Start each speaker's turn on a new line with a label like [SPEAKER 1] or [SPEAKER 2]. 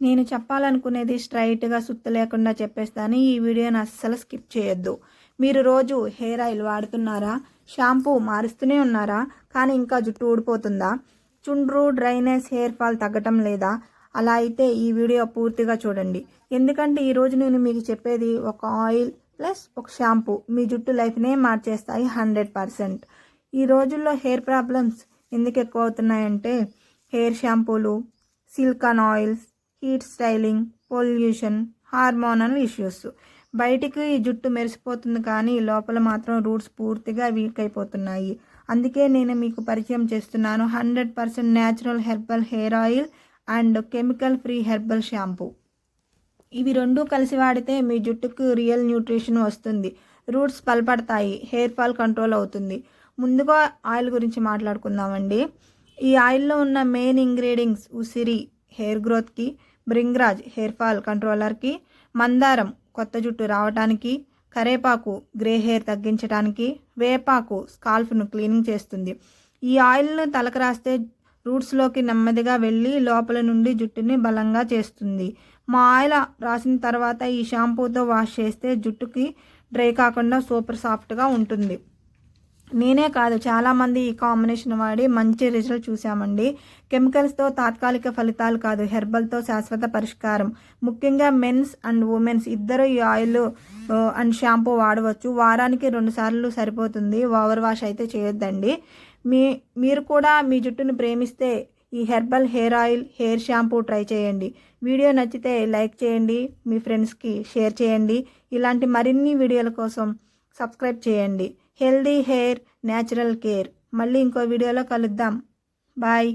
[SPEAKER 1] నేను చెప్పాలనుకునేది స్ట్రైట్గా సుత్తు లేకుండా చెప్పేస్తాను. ఈ వీడియోని అస్సలు స్కిప్ చేయొద్దు. మీరు రోజు హెయిర్ ఆయిల్ వాడుతున్నారా? షాంపూ మారుస్తూనే ఉన్నారా? కానీ ఇంకా జుట్టు ఊడిపోతుందా? చుండ్రు డ్రైనెస్ హెయిర్ ఫాల్ తగ్గటం లేదా? అలా అయితే ఈ వీడియో పూర్తిగా చూడండి. ఎందుకంటే ఈరోజు నేను మీకు చెప్పేది ఒక ఆయిల్ ప్లస్ ఒక షాంపూ. మీ జుట్టు లైఫ్నే మార్చేస్తాయి హండ్రెడ్ పర్సెంట్. ఈ రోజుల్లో హెయిర్ ప్రాబ్లమ్స్ ఎందుకు ఎక్కువ అవుతున్నాయంటే హెయిర్ షాంపూలు silicone oils heat styling pollution hormonal issues బయటికి ఈ జుట్టు మెరిసిపోతుంది కానీ లోపల మాత్రం రూట్స్ పూర్తిగా వీక్ అయిపోతున్నాయి. అందుకే నేను మీకు పరిచయం చేస్తున్నాను hundred percent natural herbal hair oil and chemical free herbal shampoo. ఇవి రెండు కలిసి వాడితే మీ జుట్టుకు రియల్ న్యూట్రిషన్ వస్తుంది. రూట్స్ బలపడతాయి హెయిర్ ఫాల్ కంట్రోల్ అవుతుంది. ముందుగా ఆయిల్ గురించి మాట్లాడుకుందామండి. ఈ ఆయిల్లో ఉన్న మెయిన్ ఇంగ్రీడియంట్స్ ఉసిరి హెయిర్ గ్రోత్కి బ్రింగ్రాజ్ హెయిర్ ఫాల్ కంట్రోలర్కి మందారం కొత్త జుట్టు రావడానికి కరేపాకు గ్రే హెయిర్ తగ్గించడానికి వేపాకు స్కాల్ఫ్ను క్లీనింగ్ చేస్తుంది. ఈ ఆయిల్ను తలకు రాస్తే రూట్స్లోకి నెమ్మదిగా వెళ్ళి లోపల నుండి జుట్టుని బలంగా చేస్తుంది. మా ఆయిల్ రాసిన తర్వాత ఈ షాంపూతో వాష్ చేస్తే జుట్టుకి డ్రై కాకుండా సూపర్ సాఫ్ట్గా ఉంటుంది. నేనే కాదు చాలామంది ఈ కాంబినేషన్ వాడి మంచి రిజల్ట్ చూసామండి కెమికల్స్తో తాత్కాలిక ఫలితాలు కాదు హెర్బల్తో శాశ్వత పరిష్కారం. ముఖ్యంగా మెన్స్ అండ్ ఉమెన్స్ ఇద్దరు ఈ ఆయిల్ అండ్ షాంపూ వాడవచ్చు. వారానికి రెండు సార్లు సరిపోతుంది. ఓవర్ వాష్ అయితే చేయొద్దండి. మీ మీరు కూడా మీ జుట్టును ప్రేమిస్తే ఈ herbal hair oil hair shampoo try చేయండి. వీడియో నచ్చితే లైక్ చేయండి మీ ఫ్రెండ్స్కి షేర్ చేయండి. ఇలాంటి మరిన్ని వీడియోల కోసం సబ్స్క్రైబ్ చేయండి. Healthy hair natural care. మళ్ళీ ఇంకో వీడియోలో కలుద్దాం. బాయ్.